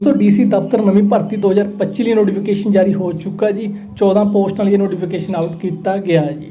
ਦੋਸਤੋ ਡੀਸੀ ਦਫ਼ਤਰ ਨਵੀਂ ਭਰਤੀ 2025 ਲਈ ਨੋਟੀਫਿਕੇਸ਼ਨ ਜਾਰੀ ਹੋ ਚੁੱਕਾ ਜੀ। 14 ਪੋਸਟਾਂ ਲਈ ਨੋਟੀਫਿਕੇਸ਼ਨ ਆਊਟ ਕੀਤਾ ਗਿਆ ਹੈ ਜੀ।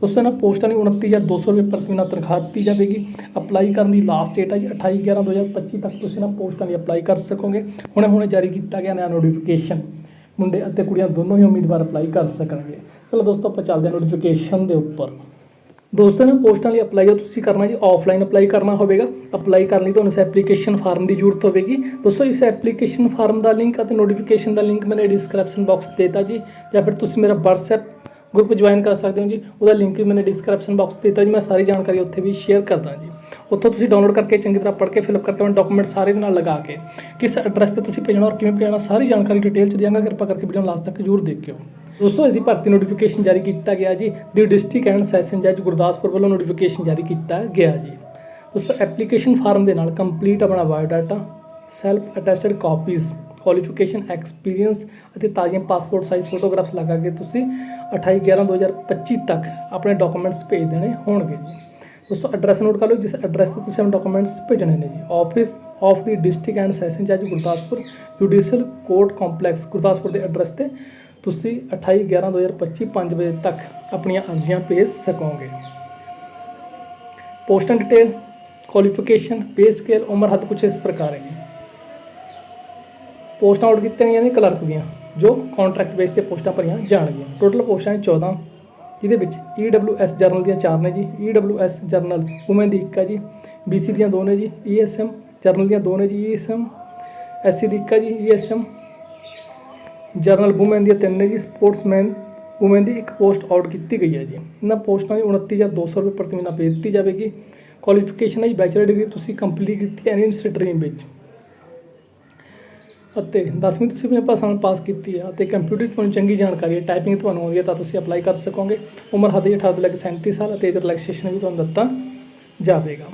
ਦੋਸਤੋ ਇਹਨਾਂ ਪੋਸਟਾਂ ਦੀ 29200 ਰੁਪਏ ਪ੍ਰਤੀ ਮਹੀਨਾ ਤਨਖਾਹ ਦਿੱਤੀ ਜਾਵੇਗੀ। ਅਪਲਾਈ ਕਰਨ ਦੀ ਲਾਸਟ ਡੇਟ ਹੈ ਜੀ 28 11 2025 ਤੱਕ ਤੁਸੀਂ ਇਹਨਾਂ ਪੋਸਟਾਂ ਲਈ ਅਪਲਾਈ ਕਰ ਸਕੋਗੇ। ਹੁਣੇ ਹੁਣੇ ਜਾਰੀ ਕੀਤਾ ਗਿਆ ਨਵਾਂ ਨੋਟੀਫਿਕੇਸ਼ਨ ਮੁੰਡੇ ਅਤੇ ਕੁੜੀਆਂ ਦੋਨੋਂ ਹੀ ਉਮੀਦਵਾਰ ਅਪਲਾਈ ਕਰ ਸਕਣਗੇ। ਚਲੋ ਦੋਸਤੋ, ਆਪਾਂ ਚੱਲਦੇ ਹਾਂ ਨੋਟੀਫਿਕੇਸ਼ਨ ਦੇ ਉੱਪਰ। ਦੋਸਤੋ, ਇਹਨਾਂ ਪੋਸਟਾਂ ਲਈ ਅਪਲਾਈ ਤੁਸੀਂ ਕਰਨਾ ਜੀ ਆਫਲਾਈਨ ਅਪਲਾਈ ਕਰਨਾ ਹੋਵੇਗਾ। ਅਪਲਾਈ ਕਰਨ ਲਈ ਤੁਹਾਨੂੰ ਇਸ ਐਪਲੀਕੇਸ਼ਨ ਫਾਰਮ ਦੀ ਜ਼ਰੂਰਤ ਹੋਵੇਗੀ। ਦੋਸਤੋ, ਇਸ ਐਪਲੀਕੇਸ਼ਨ ਫਾਰਮ ਦਾ ਲਿੰਕ ਅਤੇ ਨੋਟੀਫਿਕੇਸ਼ਨ ਦਾ ਲਿੰਕ ਮੈंने ਡਿਸਕ੍ਰਿਪਸ਼ਨ ਬਾਕਸ ਦੇਤਾ ਜੀ। ਜਾਂ ਫਿਰ ਤੁਸੀਂ ਮੇਰਾ WhatsApp ਗਰੁੱਪ ਜੁਆਇਨ ਕਰ ਸਕਦੇ ਹੋ ਜੀ। ਉਹਦਾ ਲਿੰਕ ਵੀ ਮੈंने ਡਿਸਕ੍ਰਿਪਸ਼ਨ ਬਾਕਸ ਦਿੱਤਾ ਜੀ। ਮੈਂ ਸਾਰੀ ਜਾਣਕਾਰੀ ਉੱਥੇ ਵੀ ਸ਼ੇਅਰ ਕਰਦਾ ਜੀ। ਉੱਥੋਂ ਤੁਸੀਂ ਡਾਊਨਲੋਡ ਕਰਕੇ ਚੰਗੀ ਤਰ੍ਹਾਂ ਪੜ੍ਹ ਕੇ ਫਿਲਅਪ ਕਰਕੇ ਮੈਂ ਡਾਕੂਮੈਂਟ ਸਾਰੇ ਦੇ ਨਾਲ ਲਗਾ ਕੇ ਕਿਸ ਐਡਰੈਸ ਤੇ ਤੁਸੀਂ ਭੇਜਣਾ ਔਰ ਕਿਵੇਂ ਭੇਜਣਾ, ਸਾਰੀ ਜਾਣਕਾਰੀ ਡਿਟੇਲ ਚ ਦਿਆਂਗਾ। ਕਿਰਪਾ ਕਰਕੇ ਵੀਡੀਓ ਲਾਸਟ ਤੱਕ ਜ਼ਰੂਰ ਦੇਖਿਓ। ਦੋਸਤੋ, ਇਹਦੀ ਭਰਤੀ ਨੋਟੀਫਿਕੇਸ਼ਨ ਜਾਰੀ ਕੀਤਾ ਗਿਆ ਜੀ। ਦੀ ਡਿਸਟ੍ਰਿਕਟ ਐਂਡ ਸੈਸ਼ਨ ਜੱਜ ਗੁਰਦਾਸਪੁਰ ਵੱਲੋਂ ਨੋਟੀਫਿਕੇਸ਼ਨ ਜਾਰੀ ਕੀਤਾ ਗਿਆ ਜੀ। ਦੋਸਤੋ ਐਪਲੀਕੇਸ਼ਨ ਫਾਰਮ ਦੇ ਨਾਲ ਕੰਪਲੀਟ ਆਪਣਾ biodata self attested copies qualification experience ਅਤੇ ਤਾਜ਼ੀਆਂ ਪਾਸਪੋਰਟ ਸਾਈਜ਼ ਫੋਟੋਗ੍ਰਾਫਸ ਲਗਾ ਕੇ ਤੁਸੀਂ 28 11 2025 ਤੱਕ ਆਪਣੇ ਡਾਕੂਮੈਂਟਸ ਭੇਜ ਦੇਣੇ ਹੋਣਗੇ ਜੀ। ਦੋਸਤੋ ਐਡਰੈਸ ਨੋਟ ਕਰ ਲਓ, ਜਿਸ ਐਡਰੈਸ ਤੇ ਤੁਸੀਂ ਆਪਣੇ ਡਾਕੂਮੈਂਟਸ ਭੇਜਣੇ ਨੇ ਜੀ। Office of the district and session ਜੱਜ Gurdaspur judicial court complex Gurdaspur ਦੇ ਐਡਰੈਸ ਤੇ ਤੁਸੀਂ 28 11 2025 5 ਵਜੇ ਤੱਕ ਆਪਣੀਆਂ ਅਰਜ਼ੀਆਂ ਭੇਜ ਸਕੋਗੇ। ਪੋਸਟਾਂ ਡਿਟੇਲ ਕੁਆਲੀਫਿਕੇਸ਼ਨ ਪੇ ਸਕੇਲ ਉਮਰ ਹੱਦ ਕੁਛ ਇਸ ਪ੍ਰਕਾਰ ਹੈ ਪੋਸਟਾਂ ਆਊਟ ਕੀਤੀਆਂ ਗਈਆਂ ਨੇ ਕਲਰਕ ਦੀਆਂ। ਜੋ ਕੰਟਰੈਕਟ ਬੇਸ ਤੇ ਪੋਸਟਾਂ ਭਰੀਆਂ ਜਾਣਗੀਆਂ। ਟੋਟਲ ਪੋਸਟਾਂ ਹੈ 14 ਜਿਹਦੇ ਵਿੱਚ EWS ਜਰਨਲ ਦੀਆਂ 4 ਨੇ ਜੀ EWS ਜਰਨਲ ਔਮਨ ਦੀ ਇੱਕ ਆ ਜੀ BC ਦੀਆਂ 2 ਨੇ ਜੀ ESM ਜਰਨਲ ਦੀਆਂ 2 ਨੇ ਜੀ ESM SC ਦੀ ਇੱਕ ਆ ਜੀ ESM ਜਰਨਲ ਔਮਨ ਦੀਆਂ 3 ਨੇ ਜੀ ਸਪੋਰਟਸਮੈਨ ਔਮਨ ਦੀ ਇੱਕ ਪੋਸਟ ਆਊਟ ਕੀਤੀ ਗਈ ਹੈ ਜੀ। ਇਹਨਾਂ ਪੋਸਟਾਂ ਦੀ 29200 ਰੁਪਏ ਪ੍ਰਤੀ ਮਹੀਨਾ ਪੇ ਦਿੱਤੀ ਜਾਵੇਗੀ। ਕੁਆਲੀਫਿਕੇਸ਼ਨ ਹੈ ਜੀ ਬੈਚਲਰ ਡਿਗਰੀ ਤੁਸੀਂ ਕੰਪਲੀਟ ਕੀਤੀ ਹੈ ਐਨੀ ਸਟਰੀਮ ਵਿੱਚ। ਅਤੇ 10ਵੀਂ ਤੁਸੀਂ ਆਪਣੇ ਭਾਸ਼ਾ ਪਾਸ ਕੀਤੀ ਹੈ ਅਤੇ ਕੰਪਿਊਟਰ 'ਚ ਤੁਹਾਨੂੰ ਚੰਗੀ ਜਾਣਕਾਰੀ ਹੈ ਟਾਈਪਿੰਗ ਤੁਹਾਨੂੰ ਆਉਂਦੀ ਹੈ, ਤਾਂ ਤੁਸੀਂ ਅਪਲਾਈ ਕਰ ਸਕੋਗੇ। ਉਮਰ ਹੱਦ 18 ਤੋਂ ਲੈ ਕੇ 37 ਸਾਲ ਅਤੇ ਇਹਦਾ ਰਿਲੈਕਸੇਸ਼ਨ ਵੀ ਤੁਹਾਨੂੰ ਦਿੱਤਾ ਜਾਵੇਗਾ।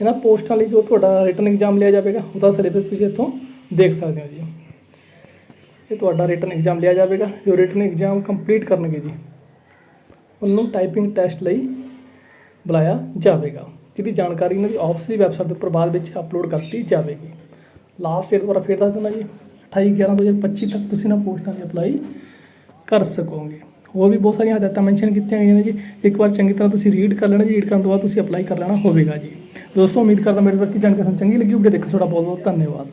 ਇਹਨਾਂ ਪੋਸਟਾਂ ਲਈ ਜੋ ਤੁਹਾਡਾ ਰਿਟਨ ਐਗਜ਼ਾਮ ਲਿਆ ਜਾਵੇਗਾ, ਉਹਦਾ ਸਿਲੇਬਸ ਤੁਸੀਂ ਇੱਥੋਂ ਦੇਖ ਸਕਦੇ ਹੋ ਜੀ। ਇਹ ਤੁਹਾਡਾ ਰਿਟਨ ਐਗਜ਼ਾਮ ਲਿਆ ਜਾਵੇਗਾ, ਜੋ ਰਿਟਨ ਐਗਜ਼ਾਮ ਕੰਪਲੀਟ ਕਰਨਗੇ ਜੀ, ਉਹਨੂੰ ਟਾਈਪਿੰਗ ਟੈਸਟ ਲਈ ਬੁਲਾਇਆ ਜਾਵੇਗਾ। ਜਿਹਦੀ ਜਾਣਕਾਰੀ ਇਹਨਾਂ ਦੀ ਆਫਿਸ ਦੀ ਵੈਬਸਾਈਟ ਦੇ ਉੱਪਰ ਬਾਅਦ ਵਿੱਚ ਅਪਲੋਡ ਕਰਤੀ ਜਾਵੇਗੀ। ਲਾਸਟ ਡੇਟ ਦੁਬਾਰਾ ਫੇਰ ਦੱਸ ਦਿੰਦਾ ਜੀ 28 11 2025 ਤੱਕ ਤੁਸੀਂ ਨਾ ਪੋਸਟਾਂ ਲਈ ਅਪਲਾਈ ਕਰ ਸਕੋਗੇ। ਹੋਰ ਵੀ ਬਹੁਤ ਸਾਰੀਆਂ ਹਦਾਇਤਾਂ ਮੈਂਸ਼ਨ ਕੀਤੀਆਂ ਗਈਆਂ ਨੇ ਜੀ। ਇੱਕ ਵਾਰ ਚੰਗੀ ਤਰ੍ਹਾਂ ਤੁਸੀਂ ਰੀਡ ਕਰ ਲੈਣਾ ਜੀ ਰੀਡ ਕਰਨ ਤੋਂ ਬਾਅਦ ਤੁਸੀਂ ਅਪਲਾਈ ਕਰ ਲੈਣਾ ਹੋਵੇਗਾ ਜੀ। ਦੋਸਤੋ, ਉਮੀਦ ਕਰਦਾ ਮੇਰੇ ਵਰਤੀ ਜਾਣਕਾਰੀ ਤੁਹਾਨੂੰ ਚੰਗੀ ਲੱਗੀ ਹੋਵੇ ਦੇਖੋ, ਤੁਹਾਡਾ ਬਹੁਤ ਬਹੁਤ ਧੰਨਵਾਦ।